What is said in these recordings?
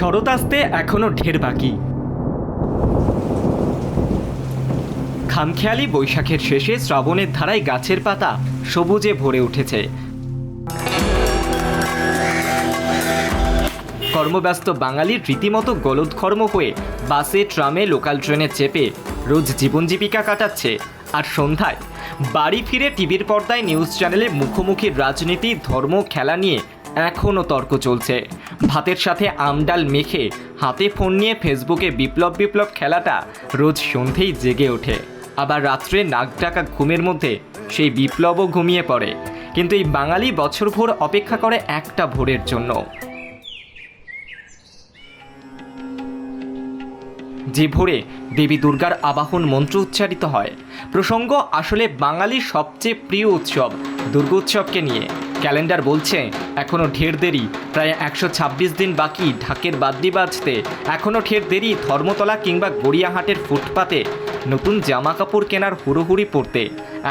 শরৎ আসতে এখনও ঢের বাকি। খামখেয়ালি বৈশাখের শেষে শ্রাবণের ধারায় গাছের পাতা সবুজে ভরে উঠেছে। কর্মব্যস্ত বাঙালির রীতিমতো গলদঘর্ম হয়ে বাসে, ট্রামে, লোকাল ট্রেনে চেপে রোজ জীবন জীবিকা কাটাচ্ছে। আর সন্ধ্যায় বাড়ি ফিরে টিভির পর্দায় নিউজ চ্যানেলে মুখোমুখি রাজনীতি, ধর্ম, খেলা নিয়ে এখনও তর্ক চলছে। ভাতের সাথে আমডাল মেখে হাতে ফোন নিয়ে ফেসবুকে বিপ্লব বিপ্লব খেলাটা রোজ সন্ধেই জেগে ওঠে। আবার রাত্রে নাক ডাকা ঘুমের মধ্যে সেই বিপ্লবও ঘুমিয়ে পড়ে। কিন্তু এই বাঙালি বছরভর অপেক্ষা করে একটা ভোরের জন্য। যে ভোরে দেবী দুর্গার আবাহন মন্ত্র উচ্চারিত হয়, প্রসঙ্গ আসলে বাঙালির সবচেয়ে প্রিয় উৎসব দুর্গোৎসবকে নিয়ে। ক্যালেন্ডার বলছে এখনও ঢের দেরি। প্রায় একশো ছাব্বিশ দিন বাকি, ঢাকের বাদ্যি বাজতে। এখনও ঢের দেরি ধর্মতলা কিংবা গড়িয়াহাটের ফুটপাতে। নতুন জামা কাপড় কেনার হুড়োহুড়ি পড়তে।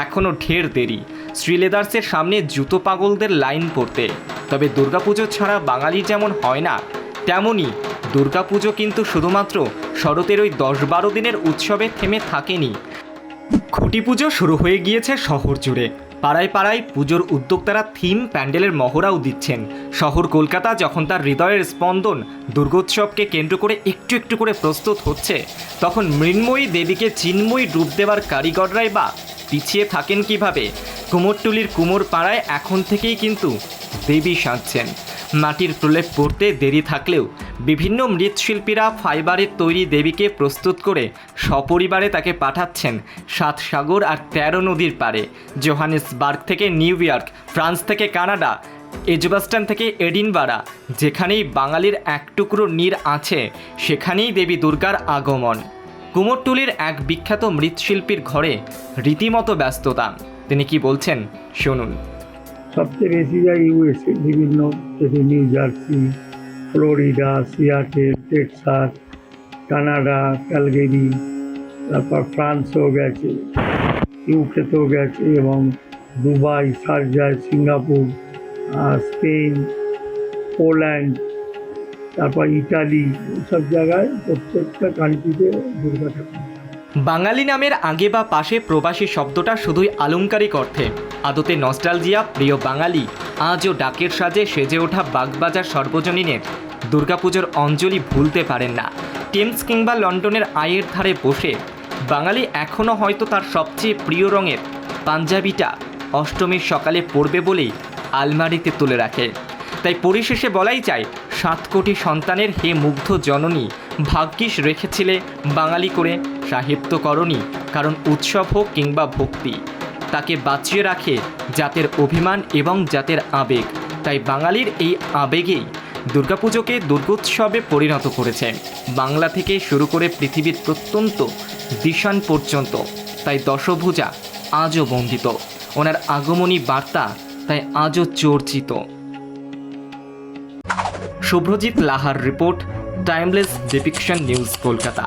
এখনও ঢের দেরি। শ্রীলেদার্সের সামনে জুতো পাগলদের লাইন পড়তে। তবে দুর্গাপুজো ছাড়া বাঙালি যেমন হয় না, তেমনই দুর্গাপুজো কিন্তু শুধুমাত্র শরতের ওই দশ বারো দিনের উৎসবে থেমে থাকেনি। খুঁটি পুজো শুরু হয়ে গিয়েছে শহর জুড়ে। পাড়ায় পাড়ায় পুজোর উদ্যোক্তারা থিম প্যান্ডেলের মহড়াও দিচ্ছেন। শহর কলকাতা যখন তার হৃদয়ের স্পন্দন দুর্গোৎসবকে কেন্দ্র করে একটু একটু করে প্রস্তুত হচ্ছে, তখন মৃন্ময়ী দেবীকে চিন্ময়ী রূপ দেওয়ার কারিগররাই বা পিছিয়ে থাকেন কীভাবে? কুমোরটুলির কুমোর পাড়ায় এখন থেকেই কিন্তু দেবী সাজছেন। মাটির প্রলেপ পড়তে দেরি থাকলেও বিভিন্ন মৃৎশিল্পীরা ফাইবারের তৈরি দেবীকে প্রস্তুত করে সপরিবারে তাকে পাঠাচ্ছেন সাত সাগর আর তেরো নদীর পারে জোহানেসবার্গ থেকে নিউ ইয়র্ক, ফ্রান্স থেকে কানাডা, এজবাস্টান থেকে এডিনবারা, যেখানেই বাঙালির এক টুকরো নীর আছে, সেখানেই দেবী দুর্গার আগমন। কুমোরটুলির এক বিখ্যাত মৃৎশিল্পীর ঘরে রীতিমতো ব্যস্ততা। তিনি কি বলছেন? শুনুন। সবচেয়ে বেশি যায় ইউএসএ বিভিন্ন New Jersey Florida Seattle Texas Canada Calgary তারপর ফ্রান্সও গেছে ইউকেতেও গেছে এবং দুবাই শারজায় সিঙ্গাপুর স্পেন পোল্যান্ড তারপর ইটালি সব জায়গায় প্রত্যেকটা কান্ট্রিতে দুর্গা ঠাকুর বাঙালি নামের আগে বা পাশে প্রবাসী শব্দটা শুধুই আলংকারিক অর্থে। আদতে নস্টালজিয়া, প্রিয় বাঙালি, আজও ডাকের সাজে সেজে ওঠা বাগবাজার সর্বজনীনের দুর্গাপুজোর অঞ্জলি ভুলতে পারেন না। টেমস কিংবা লন্ডনের আয়ের ধারে বসে বাঙালি এখনও হয়তো তার সবচেয়ে প্রিয় রঙের পাঞ্জাবিটা অষ্টমীর সকালে পড়বে বলেই আলমারিতে তুলে রাখে। তাই পরিশেষে বলাই যায় সাত কোটি সন্তানের হে মুগ্ধ জননী, ভাগ্যিস রেখেছিলে বাঙালি করে সাহিত্য সাহিত্যকরণী কারণ উৎসব হোক কিংবা ভক্তি। তাকে বাঁচিয়ে রাখে জাতের অভিমান এবং জাতের আবেগ। তাই বাঙালির এই আবেগেই দুর্গাপুজোকে দুর্গোৎসবে পরিণত করেছে। বাংলা থেকে শুরু করে পৃথিবীর প্রত্যন্ত দিশান পর্যন্ত। তাই দশভুজা আজও বন্দিত। ওনার আগমনী বার্তা তাই আজও চর্চিত। শুভ্রজিৎ লাহার report timeless depiction news Kolkata.